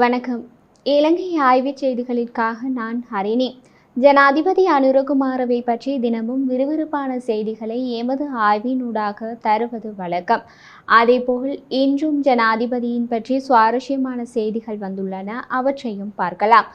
வணக்கம். இலங்கை ஆய்வுச் செய்திகளுக்காக நான் ஹரிணி. ஜனாதிபதி அனுரகுமாரவை பற்றி தினமும் விறுவிறுப்பான செய்திகளை எமது ஆய்வினூடாக தருவது வழக்கம். அதேபோல் இன்றும் ஜனாதிபதியின் பற்றி சுவாரஸ்யமான செய்திகள் வந்துள்ளன. அவற்றையும் பார்க்கலாம்.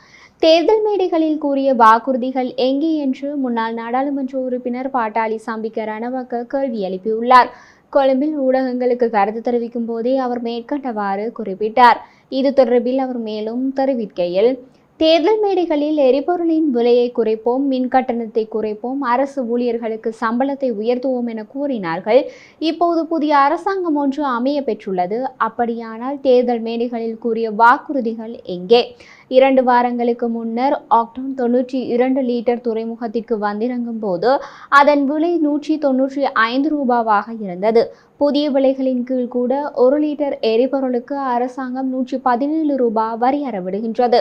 தேர்தல் மேடைகளில் கூறிய வாக்குறுதிகள் எங்கே என்று முன்னாள் நாடாளுமன்ற உறுப்பினர் பாட்டாளி சாம்பிக்க ரணவக்க கேள்வி எழுப்பியுள்ளார். கொழும்பில் ஊடகங்களுக்கு கருத்து தெரிவிக்கும் போதே அவர் மேற்கண்டவாறு குறிப்பிட்டார். இது தொடர்பில் அவர் மேலும் தெரிவிக்கையில் தேர்தல் மேடைகளில் எரிபொருளின் விலையை குறைப்போம் மின் கட்டணத்தை குறைப்போம் அரசு ஊழியர்களுக்கு சம்பளத்தை உயர்த்துவோம் என கூறினார்கள். இப்போது புதிய அரசாங்கம் ஒன்று அமைய பெற்றுள்ளது. அப்படியானால் தேர்தல் மேடைகளில் கூறிய வாக்குறுதிகள் எங்கே? இரண்டு வாரங்களுக்கு முன்னர் ஆக்டோன் தொன்னூற்றி இரண்டு லிட்டர் துறைமுகத்திற்கு வந்திறங்கும் போது அதன் விலை நூற்றி தொன்னூற்றி ஐந்து ரூபாவாக இருந்தது. புதிய விலைகளின் கீழ் கூட ஒரு லிட்டர் எரிபொருளுக்கு அரசாங்கம் நூற்றி பதினேழு ரூபாய் வரி அறவிடுகின்றது.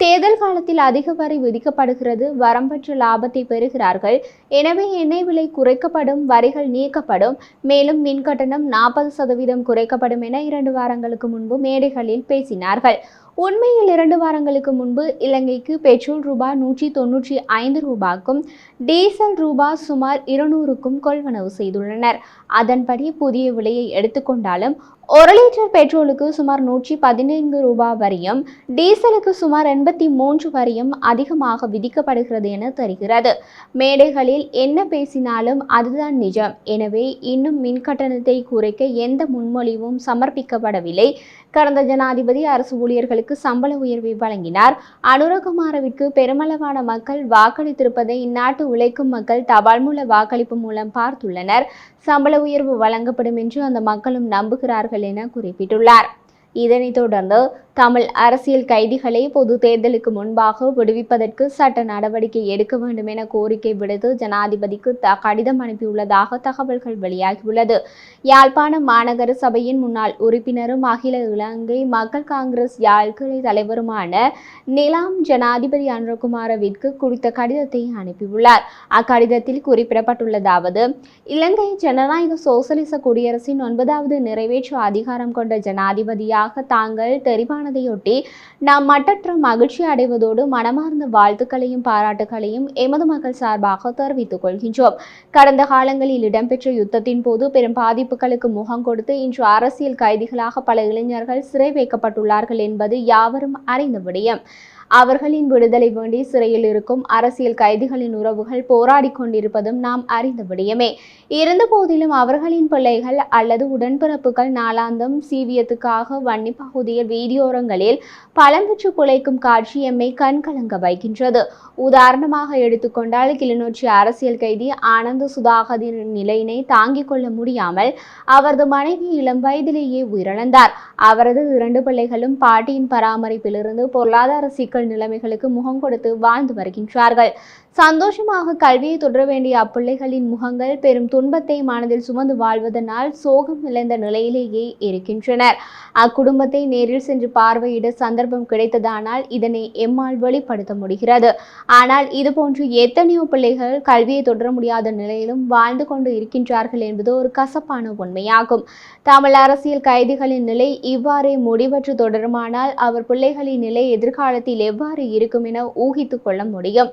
தேர்தல் காலத்தில் அதிக வரி விதிக்கப்படுகிறது வரம்பற்ற லாபத்தை பெறுகிறார்கள். எனவே எண்ணெய் விலை குறைக்கப்படும் வரிகள் நீக்கப்படும். மேலும் மின் கட்டணம் நாற்பது சதவீதம் குறைக்கப்படும் என இரண்டு வாரங்களுக்கு முன்பு மேடைகளில் பேசினார்கள். உண்மையில் இரண்டு வாரங்களுக்கு முன்பு இலங்கைக்கு பெட்ரோல் ரூபாய் நூற்றி தொன்னூற்றி ஐந்து ரூபாய்க்கும் டீசல் ரூபாய் சுமார் இருநூறுக்கும் கொள்வனவு செய்துள்ளனர். அதன்படி புதிய விலையை எடுத்துக்கொண்டாலும் ஒரு லிட்டர் பெட்ரோலுக்கு சுமார் நூற்றி பதினைந்து ரூபாய் வரியும் டீசலுக்கு சுமார் எண்பத்தி மூன்று வரியும் அதிகமாக விதிக்கப்படுகிறது என தெரிகிறது. மேடைகளில் என்ன பேசினாலும் அதுதான் நிஜம். எனவே இன்னும் மின் கட்டணத்தை குறைக்க எந்த முன்மொழிவும் சமர்ப்பிக்கப்படவில்லை. கடந்த ஜனாதிபதி அரசு ஊழியர்களுக்கு சம்பள உயர்வை வழங்கினார். அனுரகுமாரவிற்கு பெருமளவான மக்கள் வாக்களித்திருப்பதை இந்நாட்டு உழைக்கும் மக்கள் தபால் மூல வாக்களிப்பு மூலம் பார்த்துள்ளனர். சம்பள உயர்வு வழங்கப்படும் என்று அந்த மக்களும் நம்புகிறார்கள் என குறிப்பிட்டுள்ளார். இதனைத் தொடர்ந்து தமிழ் அரசியல் கைதிகளை பொது தேர்தலுக்கு முன்பாக விடுவிப்பதற்கு சட்ட நடவடிக்கை எடுக்க வேண்டும் என கோரிக்கை விடுத்து ஜனாதிபதிக்கு த கடிதம் அனுப்பியுள்ளதாக தகவல்கள் வெளியாகியுள்ளது. யாழ்ப்பாணம் மாநகர சபையின் முன்னாள் உறுப்பினரும் அகில இலங்கை மக்கள் காங்கிரஸ் யாழ் கிளை தலைவருமான நிலாம் ஜனாதிபதி அனுரகுமாரவிற்கு குறித்த கடிதத்தை அனுப்பியுள்ளார். அக்கடிதத்தில் குறிப்பிடப்பட்டுள்ளதாவது இலங்கை ஜனநாயக சோசலிச குடியரசின் ஒன்பதாவது நிறைவேற்று அதிகாரம் கொண்ட ஜனாதிபதியாக தாங்கள் வெளியானதையொட்டி நாம் மட்டற்ற மகிழ்ச்சி அடைவதோடு மனமார்ந்த வாழ்த்துக்களையும் பாராட்டுகளையும் எமது மக்கள் சார்பாக தெரிவித்துக் கொள்கின்றோம். கடந்த காலங்களில் இடம்பெற்ற யுத்தத்தின் போது பெரும் பாதிப்புகளுக்கு முகம் கொடுத்து இன்று அரசியல் கைதிகளாக பல இளைஞர்கள் சிறை வைக்கப்பட்டுள்ளார்கள் என்பது யாவரும் அறிந்த விடயம். அவர்களின் விடுதலை வேண்டி சிறையில் இருக்கும் அரசியல் கைதிகளின் உறவுகள் போராடி கொண்டிருப்பதும் நாம் அறிந்த விடயமே இருந்த போதிலும் அவர்களின் பிள்ளைகள் அல்லது உடன்பிறப்புகள் நாளாந்தம் சீவியத்துக்காக வன்னி பகுதியில் வீதியோரங்களில் பழம்பெற்று குலைக்கும் காட்சி எம்மை கண்கலங்க வைக்கின்றது. உதாரணமாக எடுத்துக்கொண்டால் கிளிநொச்சி அரசியல் கைதி ஆனந்த சுதாகரின் நிலையினை தாங்கிக் கொள்ள முடியாமல் அவரது மனைவி இளம் வயதிலேயே உயிரிழந்தார். அவரது இரண்டு பிள்ளைகளும் பாட்டியின் பராமரிப்பிலிருந்து பொருளாதார சிக்கல் நிலைமைகளுக்கு முகம் கொடுத்து வாழ்ந்து வருகின்றார்கள். சந்தோஷமாக கல்வியை தொடர வேண்டிய அப்பிள்ளைகளின் முகங்கள் பெரும் துன்பத்தை மனதில் சுமந்து வாழ்வதனால் சோகம் நிறைந்த நிலையிலேயே இருக்கின்றனர். அக்குடும்பத்தை நேரில் சென்று பார்வையிட சந்தர்ப்பம் கிடைத்ததானால் இதனை எம்மால் வெளிப்படுத்த முடிகிறது. ஆனால் இதுபோன்று எத்தனையோ பிள்ளைகள் கல்வியை தொடர முடியாத நிலையிலும் வாழ்ந்து கொண்டு இருக்கின்றார்கள் என்பது ஒரு கசப்பான உண்மையாகும். தமிழ் அரசியல் கைதிகளின் நிலை இவ்வாறே முடிவற்று தொடருமானால் அவர் பிள்ளைகளின் நிலை எதிர்காலத்தில் எவ்வாறு இருக்கும் என ஊகித்து கொள்ள முடியும்.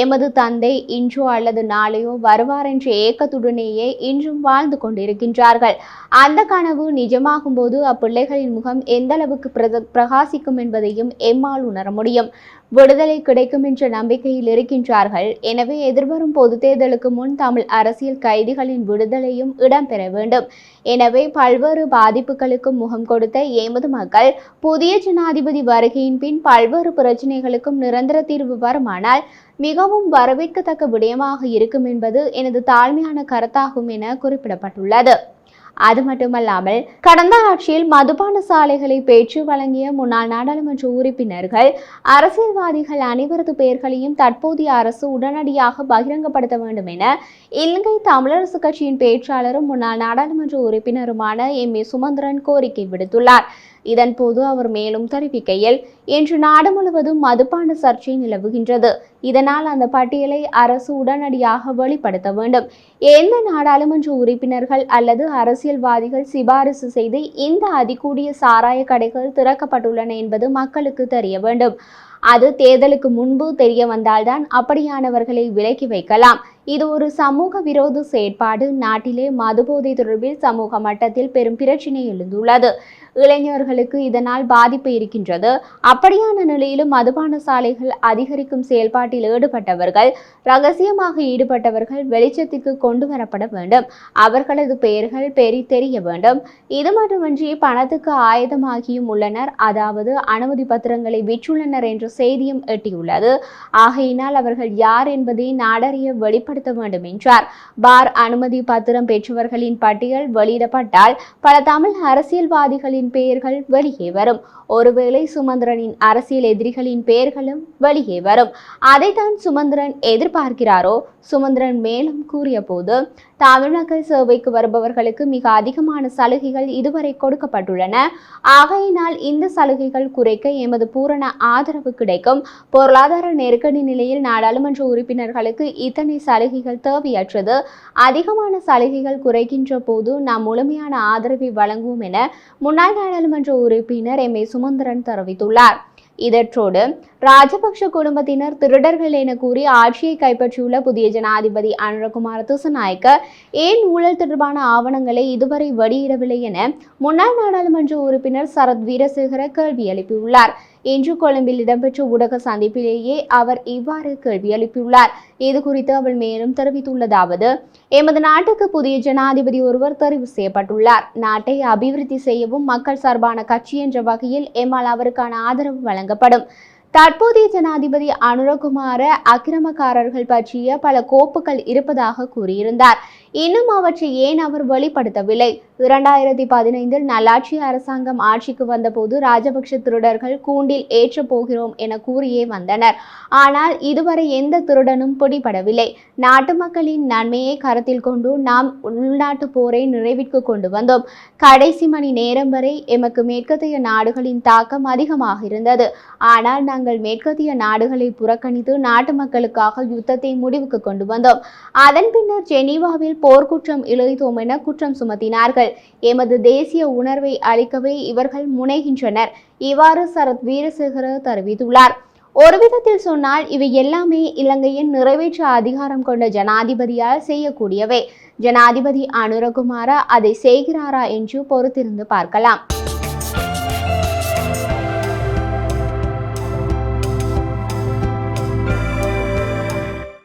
எமது தந்தை இன்றோ அல்லது நாளையோ வருவார் என்ற ஏக்கத்துடனேயே இன்றும் வாழ்ந்து கொண்டிருக்கின்றார்கள். அந்த கனவு நிஜமாகும் போது அப்பிள்ளைகளின் முகம் எந்த அளவுக்கு பிரகாசிக்கும் என்பதையும் எம்மால் உணர முடியும். விடுதலை கிடைக்கும் என்ற நம்பிக்கையில் இருக்கின்றார்கள். எனவே எதிர்வரும் பொது தேர்தலுக்கு முன் தமிழ் அரசியல் கைதிகளின் விடுதலையும் இடம்பெற வேண்டும். எனவே பல்வேறு பாதிப்புகளுக்கு முகம் கொடுத்த எமது மக்கள் புதிய ஜனாதிபதி வருகையின் பின் பல்வேறு பிரச்சினைகளுக்கும் நிரந்தர தீர்வு வருமானால் மிகவும் வரவேற்கத்தக்க விடயமாக இருக்கும் என்பது எனது தாழ்மையான கருத்தாகும் என குறிப்பிடப்பட்டுள்ளது. அது மட்டுமல்லாமல் கடந்த ஆட்சியில் மதுபான சாலைகளை பேச்சு வழங்கிய முன்னாள் நாடாளுமன்ற உறுப்பினர்கள் அரசியல்வாதிகள் அனைவரது பெயர்களையும் தற்போதைய அரசு உடனடியாக பகிரங்கப்படுத்த வேண்டும் என இலங்கை தமிழரசு கட்சியின் பேச்சாளரும் முன்னாள் நாடாளுமன்ற உறுப்பினருமான எம் ஏ சுமந்திரன் கோரிக்கை விடுத்துள்ளார். இதன்போது அவர் மேலும் தெரிவிக்கையில் இன்று நாடு முழுவதும் மதுபான சர்ச்சை நிலவுகின்றது. இதனால் அந்த பட்டியலை அரசு உடனடியாக வெளிப்படுத்த வேண்டும். எந்த நாடாளுமன்ற உறுப்பினர்கள் அல்லது அரசியல்வாதிகள் சிபாரிசு செய்து இந்த அதிகூடிய சாராய கடைகள் திறக்கப்பட்டுள்ளன என்பது மக்களுக்கு தெரிய வேண்டும். அது தேர்தலுக்கு முன்பு தெரிய வந்தால்தான் அப்படியானவர்களை விலக்கி வைக்கலாம். இது ஒரு சமூக விரோத செயற்பாடு. நாட்டிலே மதுபோதை தொடர்பில் சமூக மட்டத்தில் பெரும் பிரச்சினை எழுந்துள்ளது. இளைஞர்களுக்கு இதனால் பாதிப்பு இருக்கின்றது. அப்படியான நிலையிலும் மதுபான சாலைகள் அதிகரிக்கும் செயல்பாட்டில் ஈடுபட்டவர்கள் ரகசியமாக ஈடுபட்டவர்கள் வெளிச்சத்திற்கு கொண்டு வரப்பட வேண்டும். அவர்களது பெயர்கள் பெரி தெரிய வேண்டும். இது மட்டுமின்றி பணத்துக்கு ஆயுதமாகியும் உள்ளனர். அதாவது அனுமதி பத்திரங்களை விற்றுள்ளனர் என்று செய்தியும் எட்டியுள்ளது. ஆகையினால் அவர்கள் யார் என்பதை நாடறிய வெளிப்படுத்த வேண்டும் என்றார். பார் அனுமதி பத்திரம் பெற்றவர்களின் பட்டியல் வெளியிடப்பட்டால் பல தமிழ் அரசியல்வாதிகளின் பெயர்கள் வெளியே வரும். ஒருவேளை சுமந்திரனின் அரசியல் எதிரிகளின் பெயர்களும் வெளியே வரும். அதைத்தான் சுமந்திரன் எதிர்பார்க்கிறாரோ? சுமந்திரன் மேலும் கூறிய போது தமிழக சேவைக்கு வருபவர்களுக்கு மிக அதிகமான சலுகைகள் இதுவரை கொடுக்கப்பட்டுள்ளன. ஆகையினால் இந்த சலுகைகள் குறைக்க எமது பூரண ஆதரவு கிடைக்கும். பொருளாதார நெருக்கடி நிலையில் நாடாளுமன்ற உறுப்பினர்களுக்கு இத்தனை சலுகைகள் தேவையற்றது. அதிகமான சலுகைகள் குறைக்கின்ற போது நாம் முழுமையான ஆதரவை வழங்குவோம் என முன்னாள் நாடாளுமன்ற உறுப்பினர் எம் ஏ சுமந்திரன் தெரிவித்துள்ளார். இதற்றோடு ராஜபக்ஷ குடும்பத்தினர் திருடர்கள் என கூறி ஆட்சியை கைப்பற்றியுள்ள புதிய ஜனாதிபதி அனுரகுமார் திசநாயக்க ஏன் ஊழல் தொடர்பான ஆவணங்களை இதுவரை வெளியிடவில்லை என முன்னாள் நாடாளுமன்ற உறுப்பினர் சரத் வீரசேகர கேள்வி எழுப்பியுள்ளார். இன்று கொழும்பில் இடம்பெற்ற ஊடக சந்திப்பிலேயே அவர் இவ்வாறு கேள்வி எழுப்பியுள்ளார். இது குறித்து அவள் மேலும் தெரிவித்துள்ளதாவது எமது நாட்டுக்கு புதிய ஜனாதிபதி ஒருவர் தெரிவு செய்யப்பட்டுள்ளார். நாட்டை அபிவிருத்தி செய்யவும் மக்கள் சார்பான கட்சி என்ற வகையில் எம்மால் அவருக்கான ஆதரவு வழங்கப்படும். தற்போதைய ஜனாதிபதி அனுரகுமார அக்கிரமக்காரர்கள் பற்றிய பல கோப்புகள் இருப்பதாக கூறியிருந்தார். இன்னும் அவற்றை ஏன் அவர் வெளிப்படுத்தவில்லை இரண்டாயிரத்தி பதினைந்தில் நல்லாட்சி அரசாங்கம் ஆட்சிக்கு வந்தபோது ராஜபக்ஷ திருடர்கள் கூண்டில் ஏற்றப் போகிறோம் என கூறியே வந்தனர். ஆனால் இதுவரை எந்த திருடனும் பிடிபடவில்லை. நாட்டு மக்களின் நன்மையை கருத்தில் கொண்டு நாம் உள்நாட்டு போரை நிறைவிற்கு கொண்டு வந்தோம். கடைசி மணி நேரம் வரை எமக்கு மேற்கத்திய நாடுகளின் தாக்கம் அதிகமாக இருந்தது. ஆனால் நாங்கள் மேற்கத்திய நாடுகளை புறக்கணித்து நாட்டு மக்களுக்காக யுத்தத்தை முடிவுக்கு கொண்டு வந்தோம். அதன் பின்னர் ஜெனீவாவில் போர்க்குற்றம் இழைத்தோம் என குற்றம் சுமத்தினார்கள். எமது தேசிய உணர்வை அளிக்கவே இவர்கள் முனைகின்றனர். இவ்வாறு சரத் வீரசேகர தெரிவித்துள்ளார். ஒரு விதத்தில் சொன்னால் இவை எல்லாமே இலங்கையின் நிறைவேற்ற அதிகாரம் கொண்ட ஜனாதிபதியால் செய்யக்கூடியவை. ஜனாதிபதி அனுரகுமார அதை செய்கிறாரா என்று பொறுத்திருந்து பார்க்கலாம்.